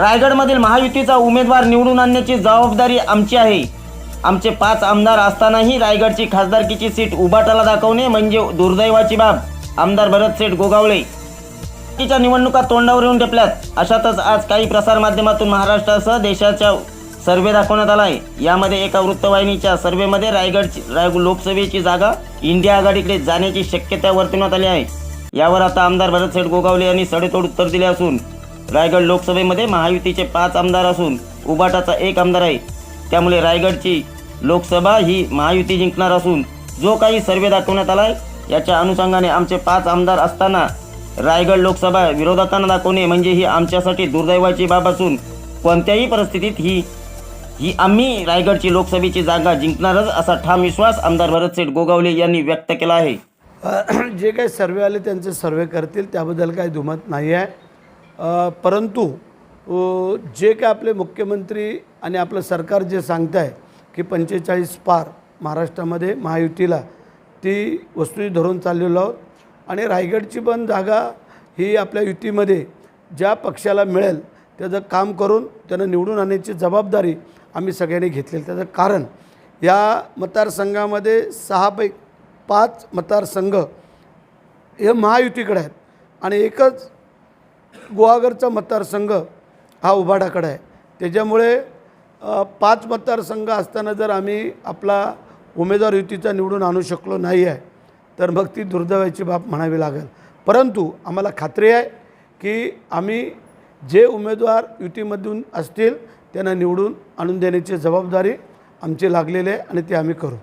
रायगडमधील महायुतीचा उमेदवार निवडून आणण्याची जबाबदारी आमची आहे. आमचे पाच आमदार असतानाही रायगडची खासदारकीची सीट उभाटाला दाखवणे म्हणजे दुर्दैवाची बाब आमदार भरत सेठ गोगावळे. च्या निवडणुका तोंडावर येऊन टेपल्यात. अशातच आज काही प्रसारमाध्यमातून महाराष्ट्रासह देशाच्या सर्वे दाखवण्यात आला आहे यामध्ये एका वृत्तवाहिनीच्या सर्वेमध्ये रायगड राय लोकसभेची जागा इंडिया आघाडीकडे जाण्याची शक्यता वर्तवण्यात आली आहे. यावर आता आमदार भरत सेठ गोगावले यांनी सडेतोड उत्तर दिले असून रायगड लोकसभेमध्ये महायुतीचे पाच आमदार असून उबाटाचा एक आमदार आहे. त्यामुळे रायगडची लोकसभा ही महायुती जिंकणार असून जो काही सर्वे दाखवण्यात आला आहे याच्या अनुषंगाने आमचे पाच आमदार असताना रायगड लोकसभा विरोधातांना दाखवणे म्हणजे ही आमच्यासाठी दुर्दैवाची बाब असून कोणत्याही परिस्थितीत ही ही आम्ही रायगडची लोकसभेची जागा जिंकणारच असा ठाम विश्वास आमदार भरतसेठ गोगावले यांनी व्यक्त केला आहे. जे काही सर्वे आले त्यांचे सर्वे करतील त्याबद्दल काही दुमत नाही आहे परंतु जे काय आपले मुख्यमंत्री आणि आपलं सरकार जे सांगत आहे की पंचेचाळीस पार महाराष्ट्रामध्ये महायुतीला ती वस्तू धरून चाललेलो आहोत आणि रायगडची पण जागा ही आपल्या युतीमध्ये ज्या पक्षाला मिळेल त्याचं काम करून त्यांना निवडून आणण्याची जबाबदारी आम्ही सगळ्यांनी घेतलेली त्याचं कारण या मतदारसंघामध्ये सहापैकी पाच मतदारसंघ हे महायुतीकडे आहेत आणि एकच गुहागरचा मतदारसंघ हा उभाडाकडा आहे. त्याच्यामुळे पाच मतदारसंघ असताना जर आम्ही आपला उमेदवार युतीचा निवडून आणू शकलो नाही आहे तर मग ती दुर्दैवाची बाब म्हणावी लागेल. परंतु आम्हाला खात्री आहे की आम्ही जे उमेदवार युतीमधून असतील त्यांना निवडून आणून देण्याची जबाबदारी आमची लागलेली आहे आणि ते आम्ही करू.